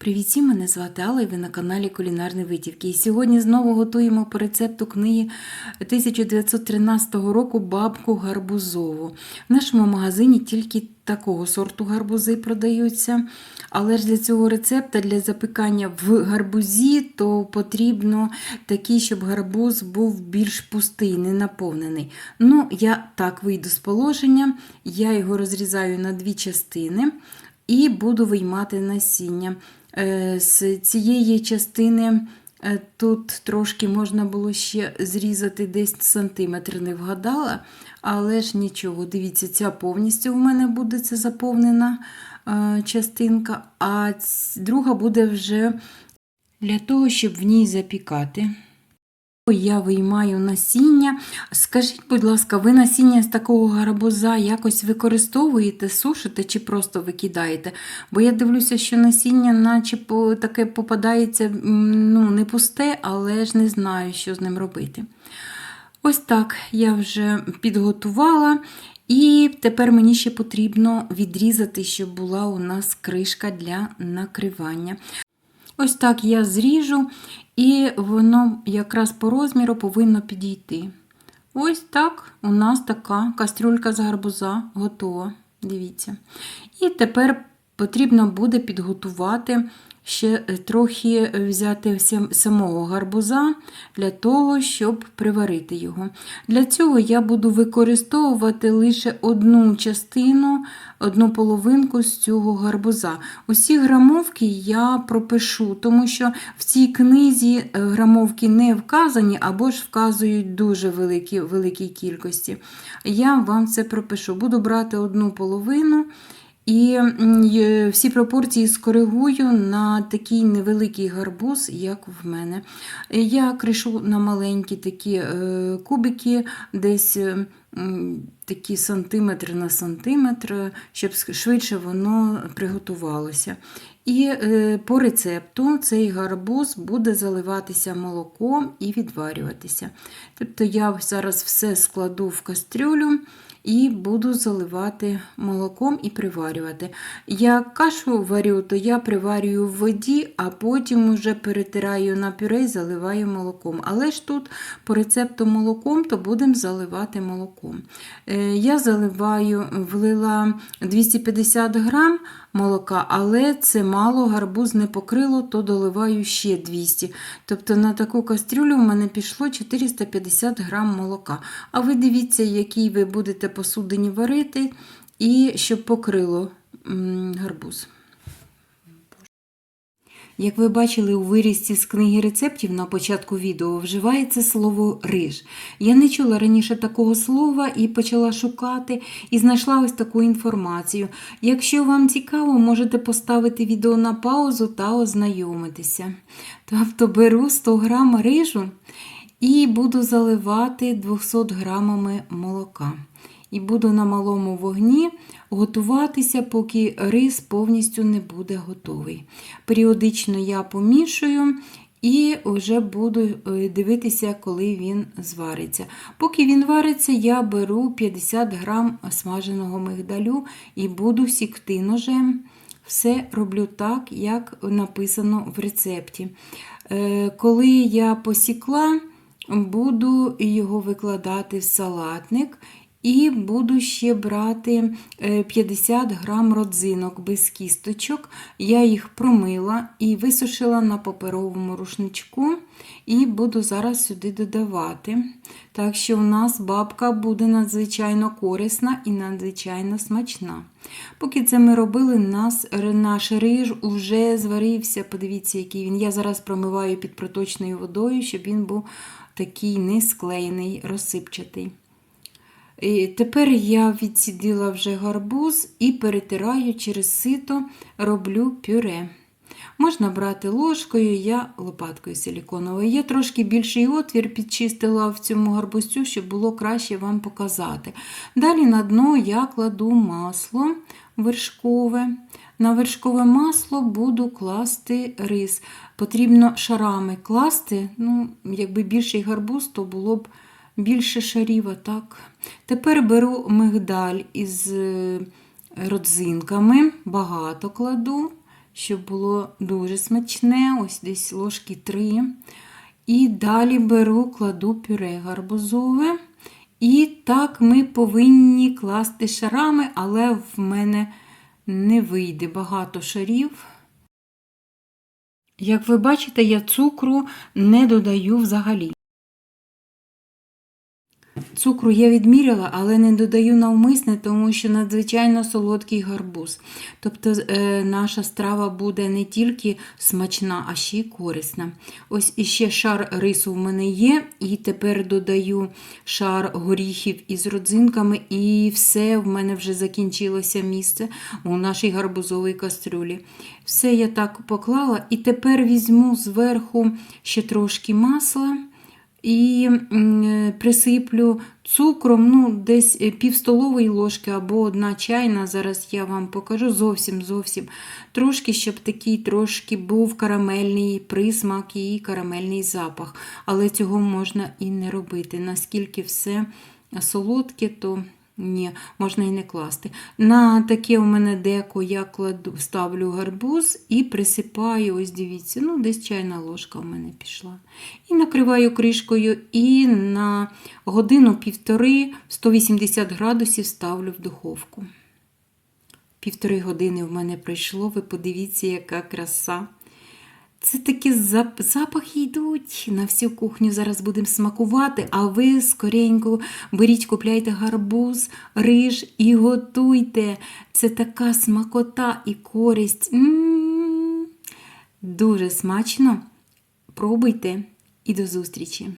Привіт, мене звати Алла і ви на каналі Кулінарні Витівки. І сьогодні знову готуємо по рецепту книги 1913 року бабку гарбузову. В нашому магазині тільки такого сорту гарбузи продаються. Але ж для цього рецепта, для запікання в гарбузі, то потрібно такий, щоб гарбуз був більш пустий, не наповнений. Ну, я так вийду з положення, я його розрізаю на дві частини і буду виймати насіння. Е, З цієї частини е, тут трошки можна було ще зрізати десь сантиметр, не вгадала, але ж нічого. Дивіться, ця повністю в мене буде це заповнена е, частинка, а друга буде вже для того, щоб в ній запікати. Я виймаю насіння. Скажіть, будь ласка, ви насіння з такого гарбуза якось використовуєте, сушите чи просто викидаєте? Бо я дивлюся, що насіння, наче таке попадається, ну, не пусте, але ж не знаю, що з ним робити. Ось так я вже підготувала. І тепер мені ще потрібно відрізати, щоб була у нас кришка для накривання. Ось так я зріжу, і воно якраз по розміру повинно підійти. Ось так у нас така кастрюлька з гарбуза готова. Дивіться. І тепер потрібно буде підготувати ще е, трохи взяти самого гарбуза для того, щоб приварити його. Для цього я буду використовувати лише одну частину, одну половинку з цього гарбуза. Усі грамовки я пропишу, тому що в цій книзі е, грамовки не вказані або ж вказують дуже великі, великій кількості. Я вам це пропишу. Буду брати одну половину. І всі пропорції скоригую на такий невеликий гарбуз, як в мене. Я кришу на маленькі такі е, кубики, десь такі сантиметр на сантиметр, щоб швидше воно приготувалося. І е, по рецепту цей гарбуз буде заливатися молоком і відварюватися. Тобто я зараз все складу в кастрюлю і буду заливати молоком і приварювати. Я кашу варю, то я приварюю в воді, а потім вже перетираю на пюре і заливаю молоком. Але ж тут по рецепту молоком, то будемо заливати молоком. Я заливаю, влила 250 грам молока, але це мало, гарбуз не покрило, то доливаю ще 200. Тобто на таку кастрюлю в мене пішло 450 грам молока. А ви дивіться, який ви будете посудині варити, і щоб покрило гарбуз. Як ви бачили у вирізці з книги рецептів на початку відео, вживається слово риж. Я не чула раніше такого слова і почала шукати, і знайшла ось таку інформацію. Якщо вам цікаво, можете поставити відео на паузу та ознайомитися. Тобто беру 100 грам рижу і буду заливати 200 грамами молока. І буду на малому вогні готуватися, поки рис повністю не буде готовий. Періодично я помішую і вже буду е, дивитися, коли він звариться. Поки він вариться, я беру 50 грам смаженого мигдалю і буду сікти ножем. Все роблю так, як написано в рецепті. Е, Коли я посікла, буду його викладати в салатник. І буду ще брати е, 50 грам родзинок без кісточок. Я їх промила і висушила на паперовому рушничку, і буду зараз сюди додавати. Так що у нас бабка буде надзвичайно корисна і надзвичайно смачна. Поки це ми робили, нас, наш риж уже зварився. Подивіться, який він. Я зараз промиваю під проточною водою, щоб він був такий не склеєний, розсипчатий. І тепер я відсідила вже гарбуз і перетираю через сито, роблю пюре. Можна брати ложкою, я лопаткою силіконовою. Я трошки більший отвір підчистила в цьому гарбузцю, щоб було краще вам показати. Далі на дно я кладу масло вершкове. На вершкове масло буду класти рис. Потрібно шарами класти. Ну, Якби більший гарбуз, то було б більше шарів, а так. Тепер беру мигдаль із е, родзинками, багато кладу, щоб було дуже смачне, ось десь ложки 3. І далі беру, кладу пюре гарбузове. І так ми повинні класти шарами, але в мене не вийде багато шарів. Як ви бачите, я цукру не додаю взагалі. Цукру я відміряла, але не додаю навмисне, тому що надзвичайно солодкий гарбуз. Тобто е, наша страва буде не тільки смачна, а ще й корисна. Ось іще шар рису в мене є, і тепер додаю шар горіхів із родзинками, і все в мене вже закінчилося місце у нашій гарбузовій кастрюлі. Все я так поклала, і тепер візьму зверху ще трошки масла і присиплю цукром, ну, десь пів столової ложки або одна чайна. Зараз я вам покажу зовсім зовсім трошки, щоб такий трошки був карамельний присмак і карамельний запах. Але цього можна і не робити. Наскільки все солодке, то. Ні, можна і не класти. На таке у мене деко я кладу, ставлю гарбуз і присипаю, ось дивіться, ну десь чайна ложка в мене пішла. І накриваю кришкою і на годину-півтори 180 градусів ставлю в духовку. Півтори години в мене пройшло, ви подивіться, яка краса. Це такі зап- запахи йдуть на всю кухню. Зараз будемо смакувати, а ви скоренько беріть, купляйте гарбуз, риж і готуйте. Це така смакота і користь. М-м-м. Дуже смачно. Пробуйте і до зустрічі!